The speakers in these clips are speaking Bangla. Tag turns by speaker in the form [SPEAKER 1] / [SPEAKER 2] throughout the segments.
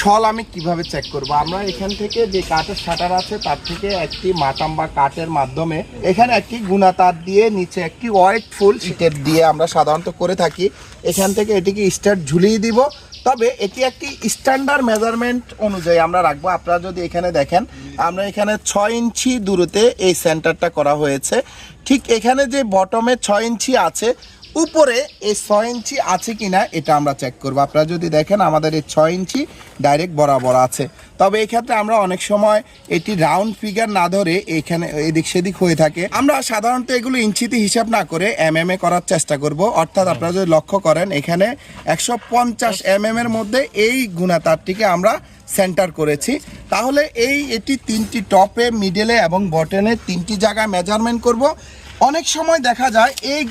[SPEAKER 1] ছল আমি কীভাবে চেক করব? আমরা এখান থেকে যে কাঠের শাটার আছে, তার থেকে একটি মাটাম বা কাঠের মাধ্যমে এখানে একটি গুণা তার দিয়ে নিচে একটি হোয়াইট ফুল শীটের দিয়ে আমরা সাধারণত করে থাকি। এখান থেকে এটিকে স্টার্ট ঝুলিয়ে দিব। তবে এটি একটি স্ট্যান্ডার্ড মেজারমেন্ট অনুযায়ী আমরা রাখব। আপনারা যদি এখানে দেখেন, আমরা এখানে ছয় ইঞ্চি দূরতে এই সেন্টারটা করা হয়েছে। ঠিক এখানে যে বটমে ছয় ইঞ্চি আছে উপরে এই ছয় ইঞ্চি আছে কি না এটা আমরা চেক করব। আপনারা যদি দেখেন, আমাদের এই ছয় ইঞ্চি ডাইরেক্ট বরাবর আছে। তবে এই ক্ষেত্রে আমরা অনেক সময় এটি রাউন্ড ফিগার না ধরে এখানে এদিক সেদিক হয়ে থাকে। আমরা সাধারণত এগুলো ইঞ্চিতে হিসাব না করে এম এম এ করার চেষ্টা করব। অর্থাৎ আপনারা যদি লক্ষ্য করেন, এখানে একশো পঞ্চাশ এম এম এর মধ্যে এই গুণাতারটিকে আমরা সেন্টার করেছি। তাহলে এই এটি তিনটি টপে মিডলে এবং বটনে তিনটি জায়গায় মেজারমেন্ট করব। অনেক সময় দেখা যায় এই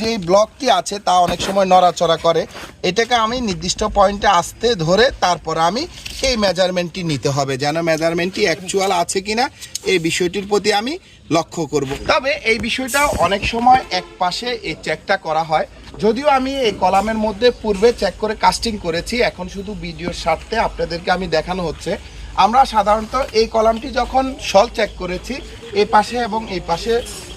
[SPEAKER 1] যে ব্লকটি আছে, তা অনেক সময় নড়াচড়া করে। এটাকে আমি নির্দিষ্ট পয়েন্টে আসতে ধরে তারপর আমি এই মেজারমেন্টটি নিতে হবে, যেন মেজারমেন্টটি অ্যাকচুয়াল আছে কিনা এই বিষয়টির প্রতি আমি লক্ষ্য করব। তবে এই বিষয়টা অনেক সময় এক পাশে এই চেকটা করা হয়। যদিও আমি এই কলামের মধ্যে পূর্বে চেক করে কাস্টিং করেছি, এখন শুধু ভিডিওর স্বার্থে আপনাদেরকে আমি দেখানো হচ্ছে। আমরা সাধারণত এই কলামটি যখন সল চেক করেছি এই পাশে এবং এই পাশে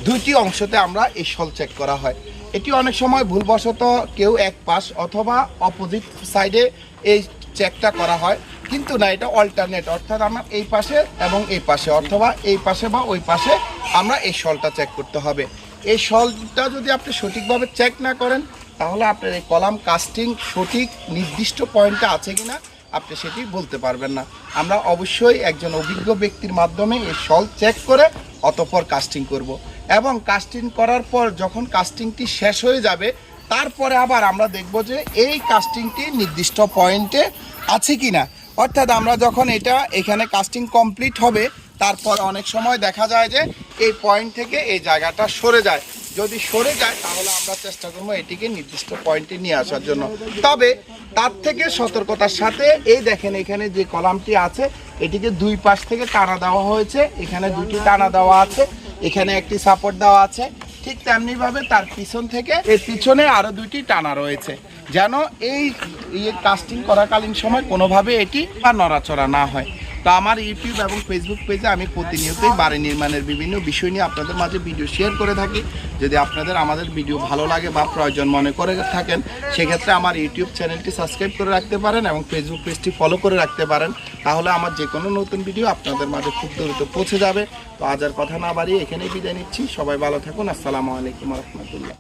[SPEAKER 1] দুইটি অংশতে আমরা এই সল চেক করা হয়। এটি অনেক সময় ভুলবশত কেউ এক পাশ অথবা অপোজিট সাইডে এই চেকটা করা হয়, কিন্তু না, এটা অল্টারনেট অর্থাৎ আমরা এই পাশে এবং এই পাশে, অথবা এই পাশে বা ওই পাশে আমরা এই সলটা চেক করতে হবে। এই সলটা যদি আপনি সঠিকভাবে চেক না করেন, তাহলে আপনার এই কলাম কাস্টিং সঠিক নির্দিষ্ট পয়েন্টটা আছে কিনা আপনি সেটি বলতে পারবেন না। আমরা অবশ্যই একজন অভিজ্ঞ ব্যক্তির মাধ্যমে এই সল চেক করে অতপর কাস্টিং করব। এবং কাস্টিং করার পর যখন কাস্টিংটি শেষ হয়ে যাবে, তারপরে আবার আমরা দেখব যে এই কাস্টিংটি নির্দিষ্ট পয়েন্টে আছে কি না অর্থাৎ আমরা যখন এটা এখানে কাস্টিং কমপ্লিট হবে, তারপর অনেক সময় দেখা যায় যে এই পয়েন্ট থেকে এই জায়গাটা সরে যায়। যদি সরে যায়, তাহলে আমরা চেষ্টা করব এটিকে নির্দিষ্ট পয়েন্টে নিয়ে আসার জন্য। তবে তার থেকে সতর্কতার সাথে এই দেখেন এখানে যে কলামটি আছে, এটিকে দুই পাশ থেকে টানা দেওয়া হয়েছে। এখানে দুটি টানা দেওয়া আছে, এখানে একটি সাপোর্ট দেওয়া আছে। ঠিক তেমনি ভাবে তার পিছন থেকে, এর পিছনে আরও দুইটি টানা রয়েছে। যেন এই ইয়ে কাস্টিং করাকালীন সময় কোনোভাবে এটি বা নড়াচড়া না হয়। তো আমার ইউটিউব এবং ফেসবুক পেজে আমি প্রতিনিয়তই বাড়ি নির্মাণের বিভিন্ন বিষয় নিয়ে আপনাদের মাঝে ভিডিও শেয়ার করে থাকি। যদি আপনাদের আমাদের ভিডিও ভালো লাগে বা প্রয়োজন মনে করে থাকেন, সেক্ষেত্রে আমার ইউটিউব চ্যানেলটি সাবস্ক্রাইব করে রাখতে পারেন এবং ফেসবুক পেজটি ফলো করে রাখতে পারেন। তাহলে আমার যে কোনো নতুন ভিডিও আপনাদের মাঝে খুব দ্রুত পৌঁছে যাবে। তো আজ আর কথা না বাড়িয়ে এখানেই বিদায় নিচ্ছি। সবাই ভালো থাকুন। আসসালামু আলাইকুম রহমতুল্লাহ।